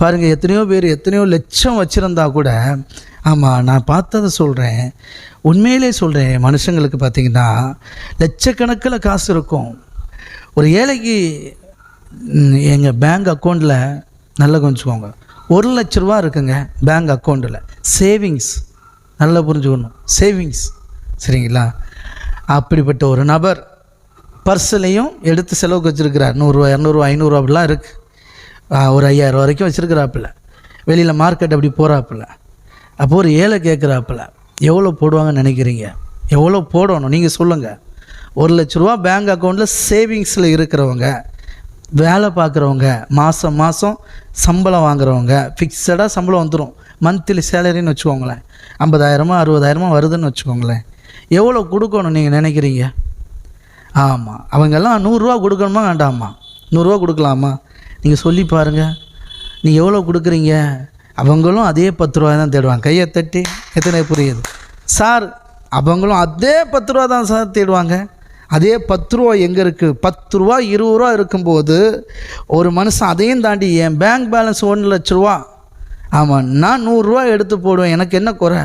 பாருங்கள் எத்தனையோ பேர் எத்தனையோ லட்சம் வச்சுருந்தா கூட ஆமாம் நான் பார்த்ததை சொல்கிறேன் உண்மையிலே சொல்கிறேன் மனுஷங்களுக்கு பார்த்திங்கன்னா லட்சக்கணக்கில் காசு இருக்கும். ஒரு ஏழைக்கு எங்கள் பேங்க் அக்கௌண்ட்டில் நல்லா கொஞ்சிக்கோங்க ஒரு லட்ச ரூபா இருக்குங்க பேங்க் அக்கௌண்ட்டில் சேவிங்ஸ் நல்லா புரிஞ்சுக்கணும். சேவிங்ஸ் சரிங்களா? அப்படிப்பட்ட ஒரு நபர் பர்ஸ்லையும் எடுத்து செலவுக்கு வச்சுருக்கிறார். நூறுரூவா இரநூறுவா ஐநூறுரூவா அப்படிலாம் இருக்குது ஒரு ஐயாயிரம் வரைக்கும் வச்சுருக்கிறாப்புல. வெளியில் மார்க்கெட் அப்படி போகிறாப்புல அப்போ ஒரு ஏழை கேட்குறாப்புல எவ்வளோ போடுவாங்கன்னு நினைக்கிறீங்க? எவ்வளோ போடணும்? நீங்கள் சொல்லுங்கள் ஒரு லட்ச ரூபா பேங்க் அக்கௌண்ட்டில் சேவிங்ஸில் இருக்கிறவங்க வேலை பார்க்குறவங்க மாதம் மாதம் சம்பளம் வாங்குறவங்க ஃபிக்ஸடாக சம்பளம் வந்துடும் மந்த்லி சேலரின்னு வச்சுக்கோங்களேன். ஐம்பதாயிரமா அறுபதாயிரமா வருதுன்னு வச்சுக்கோங்களேன். எவ்வளோ கொடுக்கணும் நீங்கள் நினைக்கிறீங்க? ஆமாம் அவங்கெல்லாம் நூறுரூவா கொடுக்கணுமா வேண்டாமா? நூறுரூவா கொடுக்கலாமா? நீங்கள் சொல்லி பாருங்கள் நீங்கள் எவ்வளோ கொடுக்குறீங்க? அவங்களும் அதே பத்து ரூபா தான் தேடுவாங்க. கையை தட்டி எத்தனை புரியுது? சார் அவங்களும் அதே பத்து ரூபா தான் சார் தேடுவாங்க. அதே பத்து ரூபா எங்கே இருக்குது பத்து ரூபா இருபது ரூபா இருக்கும்போது ஒரு மனுஷன் அதையும் தாண்டி என் பேங்க் பேலன்ஸ் ஒன்று லட்ச ரூபா. ஆமாம் நான் நூறுரூவா எடுத்து போடுவேன். எனக்கு என்ன குறை?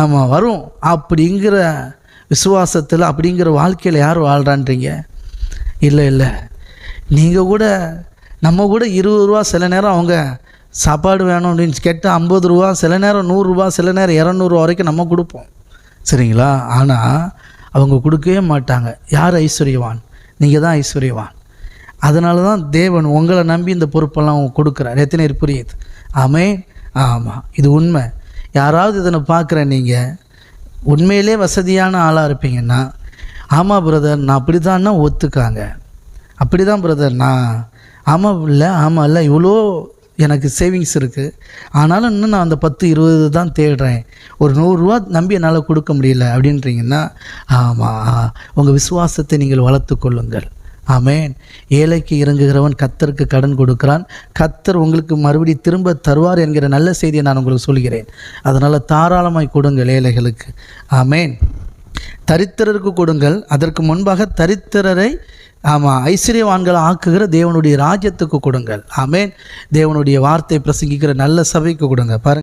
ஆமாம் வரும். அப்படிங்கிற விசுவாசத்தில் அப்படிங்கிற வாழ்க்கையில் யார் வாழ்கிறான்றீங்க இல்லை இல்லை. நீங்கள் கூட நம்ம கூட இருபது ரூபா சில நேரம் அவங்க சாப்பாடு வேணும் அப்படின்னு கேட்டு ஐம்பது ரூபா சில நேரம் நூறுரூவா சில நேரம் இரநூறுவா வரைக்கும் நம்ம கொடுப்போம். சரிங்களா? ஆனால் அவங்க கொடுக்கவே மாட்டாங்க. யார் ஐஸ்வர்யவான்? நீங்கள் தான் ஐஸ்வர்யவான். அதனால தான் தேவன் உங்களை நம்பி இந்த பொறுப்பெல்லாம் கொடுக்குறார். எத்தனை பேர் புரியுது? ஆமே ஆமாம் இது உண்மை. யாராவது இதனை பார்க்குற நீங்கள் உண்மையிலே வசதியான ஆளாக இருப்பீங்கன்னா ஆமாம் பிரதர் நான் அப்படி தான்னா ஒத்துக்காங்க. அப்படி தான் பிரதர் நான் ஆமாம் இல்லை ஆமாம் இல்லை இவ்வளோ எனக்கு சேவிங்ஸ் இருக்குது ஆனாலும் இன்னும் நான் அந்த பத்து இருபது தான் தேடுறேன். ஒரு நூறுரூவா நம்பி என்னால் கொடுக்க முடியல அப்படின்றீங்கன்னா ஆமாம் உங்கள் விசுவாசத்தை நீங்கள் வளர்த்து கொள்ளுங்கள். ஆமேன். ஏழைக்கு இறங்குகிறவன் கத்தருக்கு கடன் கொடுக்கிறான். கத்தர் உங்களுக்கு மறுபடி திரும்ப தருவார் என்கிற நல்ல செய்தியை நான் உங்களுக்கு சொல்கிறேன். அதனால் தாராளமாய் கொடுங்கள் ஏழைகளுக்கு. ஆமேன். தரித்திரருக்கு கொடுங்கள். அதற்கு முன்பாக தரித்திரரை ஆமாம் ஐஸ்வர்யவான்களை ஆக்குகிற தேவனுடைய ராஜ்யத்துக்கு கொடுங்கள். ஆமேன். தேவனுடைய வார்த்தை பிரசங்கிக்கிற நல்ல சபைக்கு கொடுங்க. பாருங்கள்